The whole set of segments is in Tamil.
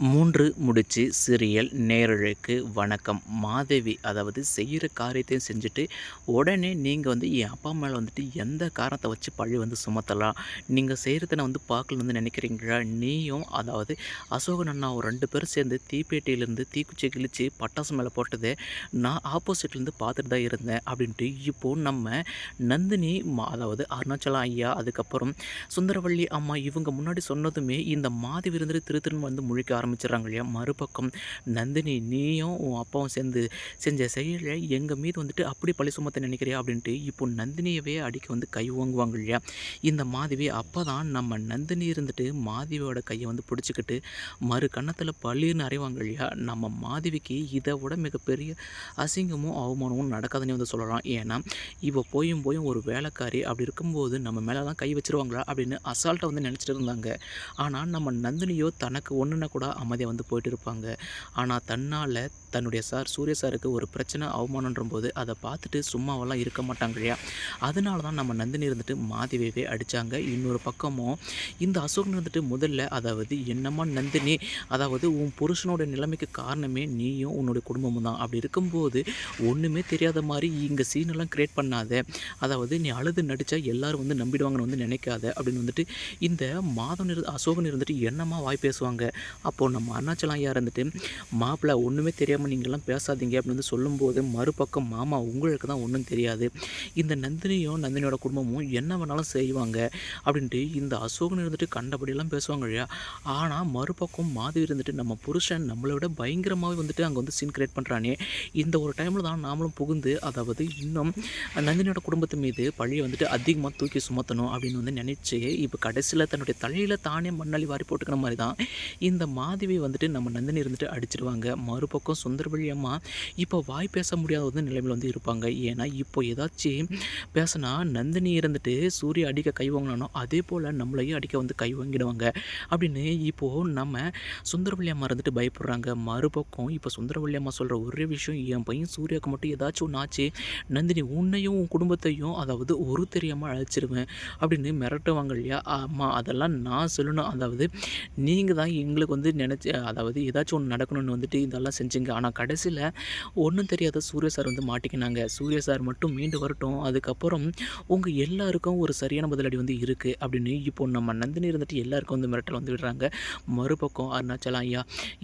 மூன்று முடிச்சு சீரியல் நேரழுக்கு வணக்கம். மாதவி அதாவது செய்கிற காரியத்தையும் செஞ்சுட்டு உடனே நீங்கள் வந்து என் அப்பா மேலே வந்துட்டு எந்த காரணத்தை வச்சு பழி வந்து சுமத்தலாம்? நீங்கள் செய்கிறத நான் வந்து பார்க்கல வந்து நினைக்கிறீங்களா? நீயும் அதாவது அசோகன் அண்ணா ஒரு ரெண்டு பேரும் சேர்ந்து தீப்பேட்டையிலேருந்து தீக்குச்சி கிழிச்சு பட்டாசு மேலே போட்டதே நான் ஆப்போசிட்லேருந்து பார்த்துட்டு தான் இருந்தேன் அப்படின்ட்டு இப்போது நம்ம நந்தினி அதாவது அருணாச்சலம் ஐயா அதுக்கப்புறம் சுந்தரவள்ளி அம்மா இவங்க முன்னாடி சொன்னதுமே இந்த மாதவி இருந்துட்டு திருத்திருன்னு வந்து முழிக்க ஆரம்பி ஆரம்பிச்சிடுறாங்க இல்லையா? மறுபக்கம் நந்தினி நீயும் உன் அப்பாவும் சேர்ந்து செஞ்ச செயலை எங்கள் மீது வந்துட்டு அப்படி பழி சுமத்த நினைக்கிறியா அப்படின்ட்டு இப்போ நந்தினியவே அடிக்க வந்து கை வாங்குவாங்க இல்லையா? இந்த மாதவி அப்போ தான் நம்ம நந்தினி இருந்துட்டு மாதவியோட கையை வந்து பிடிச்சிக்கிட்டு மறு கன்னத்தில் பழின்னு அறைவாங்க இல்லையா? நம்ம மாதவிக்கு இதை விட மிகப்பெரிய அசிங்கமும் அவமானமும் நடக்காதுன்னு வந்து சொல்லலாம். ஏன்னா இவ போயும் போயும் ஒரு வேலைக்காரி அப்படி இருக்கும்போது நம்ம மேலே தான் கை வச்சிருவாங்களா அப்படின்னு அசால்ட்டாக வந்து நினச்சிட்டு இருந்தாங்க. ஆனால் நம்ம நந்தினியோ தனக்கு ஒன்றுனா கூட அமைதியாக வந்து போயிட்டு இருப்பாங்க ஆனால் தன்னால் தன்னுடைய சார் சூரிய சாருக்கு ஒரு பிரச்சனை அவமானன்ற போது அதை பார்த்துட்டு சும்மாவெல்லாம் இருக்க மாட்டாங்க இல்லையா? அதனால தான் நம்ம நந்தினி இருந்துட்டு மாதிவேவே அடித்தாங்க இன்னொரு பக்கமும் இந்த அசோகன் இருந்துட்டு முதல்ல அதாவது என்னம்மா நந்தினி அதாவது உன் புருஷனோட நிலைமைக்கு காரணமே நீயும் உன்னுடைய குடும்பமும் தான். அப்படி இருக்கும்போது ஒன்றுமே தெரியாத மாதிரி இங்கே சீனெல்லாம் க்ரியேட் பண்ணாத அதாவது நீ அழுது நடித்தா எல்லோரும் வந்து நம்பிடுவாங்கன்னு வந்து நினைக்காத அப்படின்னு வந்துட்டு இந்த மாதம் இரு அசோகன் இருந்துட்டு என்னம்மா வாய் பேசுவாங்க? அப்போ அப்போது நம்ம அருணாச்சலம் ஐயா இருந்துட்டு மாப்பிள்ளை ஒன்றுமே தெரியாமல் நீங்கள்லாம் பேசாதீங்க அப்படின்னு வந்து சொல்லும்போது மறுபக்கம் மாமா உங்களுக்கு தான் ஒன்றும் தெரியாது. இந்த நந்தினியும் நந்தினியோட குடும்பமும் என்ன வேணாலும் செய்வாங்க அப்படின்ட்டு இந்த அசோகன் இருந்துட்டு கண்டபடியெல்லாம் பேசுவாங்க இல்லையா? ஆனால் மறுபக்கம் மாதவி இருந்துட்டு நம்ம புருஷன் நம்மளை விட பயங்கரமாகவே வந்துட்டு அங்கே வந்து சீன் கிரியேட் பண்ணுறானே இந்த ஒரு டைமில் தான் நாமளும் புகுந்து அதாவது இன்னும் நந்தினியோட குடும்பத்து மீது பழியை வந்துட்டு அதிகமாக தூக்கி சுமத்தணும் அப்படின்னு வந்து நினச்சி இப்போ கடைசியில் தன்னுடைய தலையில் தானே மண்ணள்ளி வாரி போட்டுக்கிற மாதிரி தான் இந்த மாத மாதவி வந்துட்டு நம்ம நந்தினி இருந்துட்டு அடிச்சிருவாங்க. மறுபக்கம் சுந்தரவழி அம்மா இப்போ வாய் பேச முடியாத வந்து நிலைமையில் வந்து இருப்பாங்க. ஏன்னா இப்போ ஏதாச்சும் பேசினா நந்தினி இருந்துட்டு சூரிய அடிக்க கை வாங்கினானோ அதே போல் நம்மளையும் அடிக்க வந்து கை வாங்கிடுவாங்க. அப்படின்னு இப்போது நம்ம சுந்தரவள்ளி அம்மா இருந்துட்டு பயப்படுறாங்க. மறுபக்கம் இப்போ சுந்தரவள்ளி அம்மா சொல்கிற ஒரே விஷயம் என் பையன் சூர்யாவுக்கு மட்டும் ஏதாச்சும் ஒன்று ஆச்சு நந்தினி உன்னையும் உன் குடும்பத்தையும் அதாவது ஒரு தெரியாமல் அழைச்சிருவேன் அப்படின்னு மிரட்டுவாங்க இல்லையா? அம்மா அதெல்லாம் நான் சொல்லணும். அதாவது நீங்கள் தான் எங்களுக்கு வந்து நினச்சி அதாவது ஏதாச்சும் ஒன்று நடக்கணும்னு வந்துட்டு இதெல்லாம் செஞ்சுங்க. ஆனால் கடைசியில் ஒன்றும் தெரியாத சூரிய சார் வந்து மாட்டிக்கினாங்க. சூரிய சார் மட்டும் மீண்டு வரட்டும். அதுக்கப்புறம் உங்கள் எல்லாருக்கும் ஒரு சரியான பதிலடி வந்து இருக்குது அப்படின்னு இப்போ நம்ம நந்தினி இருந்துட்டு எல்லாருக்கும் வந்து மிரட்டல் வந்து விடுறாங்க. மறுபக்கம் அருணாச்சலம் ஐயா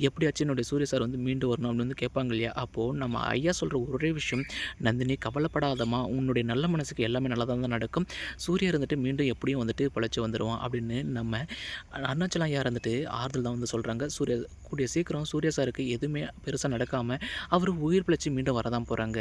எப்படியாச்சும் என்னுடைய சூரிய சார் வந்து மீண்டு வரணும் அப்படின்னு வந்து கேட்பாங்க இல்லையா? அப்போது நம்ம ஐயா சொல்கிற ஒரே விஷயம் நந்தினி கவலைப்படாதமா உன்னுடைய நல்ல மனசுக்கு எல்லாமே நல்லா தான் நடக்கும். சூரிய இருந்துட்டு மீண்டும் எப்படியும் வந்துட்டு பிழைச்சி வந்துடுவான் அப்படின்னு நம்ம அருணாச்சலம் ஐயா இருந்துட்டு ஆறுதல் தான் வந்து சொல்கிறாங்க சூரிய கூடிய சீக்கிரம் சூர்யா சாருக்கு எதுவுமே பெருசாக நடக்காமல் அவர் உயிர் பிழைச்சி மீண்டும் வரதான் போகிறாங்க